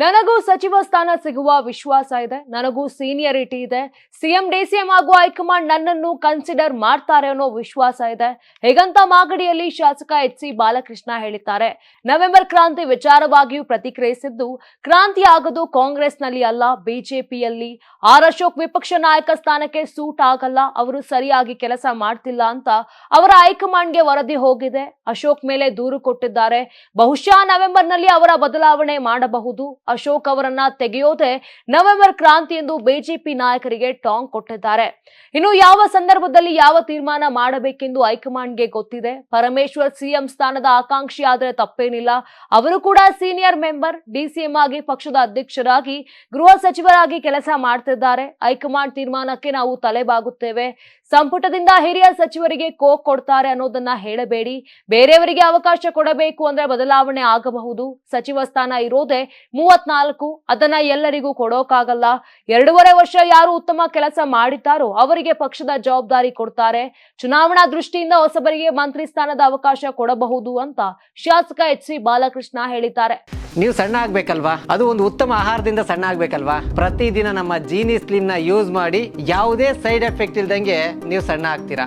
ನನಗೂ ಸಚಿವ ಸ್ಥಾನ ಸಿಗುವ ವಿಶ್ವಾಸ ಇದೆ, ನನಗೂ ಸೀನಿಯರಿಟಿ ಇದೆ ಸಿಎಂ ಡಿಸಿಎಂ ಆಗುವ ಹೈಕಮಾಂಡ್ ನನ್ನನ್ನು ಕನ್ಸಿಡರ್ ಮಾಡ್ತಾರೆ ಅನ್ನೋ ವಿಶ್ವಾಸ ಇದೆ. ಹೇಗಂತ ಮಾಗಡಿಯಲ್ಲಿ ಶಾಸಕ ಎಚ್ ಸಿ ಬಾಲಕೃಷ್ಣ ಹೇಳಿದ್ದಾರೆ. ನವೆಂಬರ್ ಕ್ರಾಂತಿ ವಿಚಾರವಾಗಿಯೂ ಪ್ರತಿಕ್ರಿಯಿಸಿದ್ದು, ಕ್ರಾಂತಿ ಆಗೋದು ಕಾಂಗ್ರೆಸ್ನಲ್ಲಿ ಅಲ್ಲ ಬಿಜೆಪಿಯಲ್ಲಿ ಆರ್ ಅಶೋಕ್ ವಿಪಕ್ಷ ನಾಯಕ ಸ್ಥಾನಕ್ಕೆ ಸೂಟ್ ಆಗಲ್ಲ, ಅವರು ಸರಿಯಾಗಿ ಕೆಲಸ ಮಾಡ್ತಿಲ್ಲ ಅಂತ ಅವರ ಹೈಕಮಾಂಡ್ಗೆ ವರದಿ ಹೋಗಿದೆ. ಅಶೋಕ್ ಮೇಲೆ ದೂರು ಕೊಟ್ಟಿದ್ದಾರೆ. ಬಹುಶಃ ನವೆಂಬರ್ನಲ್ಲಿ ಅವರ ಬದಲಾವಣೆ ಮಾಡಬಹುದು. ಅಶೋಕ್ ಅವರನ್ನ ತೆಗೆಯೋದೇ ನವೆಂಬರ್ ಕ್ರಾಂತಿ ಎಂದು ಬಿಜೆಪಿ ನಾಯಕರಿಗೆ ಟಾಂಗ್ ಕೊಟ್ಟಿದ್ದಾರೆ. ಇನ್ನು ಯಾವ ಸಂದರ್ಭದಲ್ಲಿ ಯಾವ ತೀರ್ಮಾನ ಮಾಡಬೇಕೆಂದು ಹೈಕಮಾಂಡ್ಗೆ ಗೊತ್ತಿದೆ? ಪರಮೇಶ್ವರ್ ಸಿಎಂ ಸ್ಥಾನದ ಆಕಾಂಕ್ಷಿ ಆದರೆ ತಪ್ಪೇನಿಲ್ಲ. ಅವರು ಕೂಡ ಸೀನಿಯರ್ ಮೆಂಬರ್ ಡಿಸಿಎಂ ಆಗಿ, ಪಕ್ಷದ ಅಧ್ಯಕ್ಷರಾಗಿ, ಗೃಹ ಸಚಿವರಾಗಿ ಕೆಲಸ ಮಾಡ್ತಿದ್ದಾರೆ. ಹೈಕಮಾಂಡ್ ತೀರ್ಮಾನಕ್ಕೆ ನಾವು ತಲೆಬಾಗುತ್ತೇವೆ. ಸಂಪುಟದಿಂದ ಹಿರಿಯ ಸಚಿವರಿಗೆ ಕೋಕ್ ಕೊಡ್ತಾರೆ ಅನ್ನೋದನ್ನ ಹೇಳಬೇಡಿ. ಬೇರೆಯವರಿಗೆ ಅವಕಾಶ ಕೊಡಬೇಕು ಅಂದ್ರೆ ಬದಲಾವಣೆ ಆಗಬಹುದು. ಸಚಿವ ಸ್ಥಾನ ಇರೋದೇ ಮೂವತ್ನಾಲ್ಕು ಅದನ್ನ ಎಲ್ಲರಿಗೂ ಕೊಡೋಕಾಗಲ್ಲ. ಎರಡೂವರೆ ವರ್ಷ ಯಾರು ಉತ್ತಮ ಕೆಲಸ ಮಾಡಿದ್ದಾರೋ ಅವರಿಗೆ ಪಕ್ಷದ ಜವಾಬ್ದಾರಿ ಕೊಡ್ತಾರೆ. ಚುನಾವಣಾ ದೃಷ್ಟಿಯಿಂದ ಹೊಸಬರಿಗೆ ಮಂತ್ರಿ ಸ್ಥಾನದ ಅವಕಾಶ ಕೊಡಬಹುದು ಅಂತ ಶಾಸಕ ಎಚ್ ಸಿ ಬಾಲಕೃಷ್ಣ ಹೇಳಿದ್ದಾರೆ. ನೀವು ಸಣ್ಣ ಆಗ್ಬೇಕಲ್ವಾ? ಅದು ಒಂದು ಉತ್ತಮ ಆಹಾರದಿಂದ ಸಣ್ಣ ಆಗ್ಬೇಕಲ್ವಾ? ಪ್ರತಿದಿನ ನಮ್ಮ ಜೀನಿ ಸ್ಲಿಮ್ನ ಯೂಸ್ ಮಾಡಿ ಯಾವುದೇ ಸೈಡ್ ಎಫೆಕ್ಟ್ ಇಲ್ದಂಗೆ ನೀವು ಸಣ್ಣ ಆಗ್ತೀರಾ?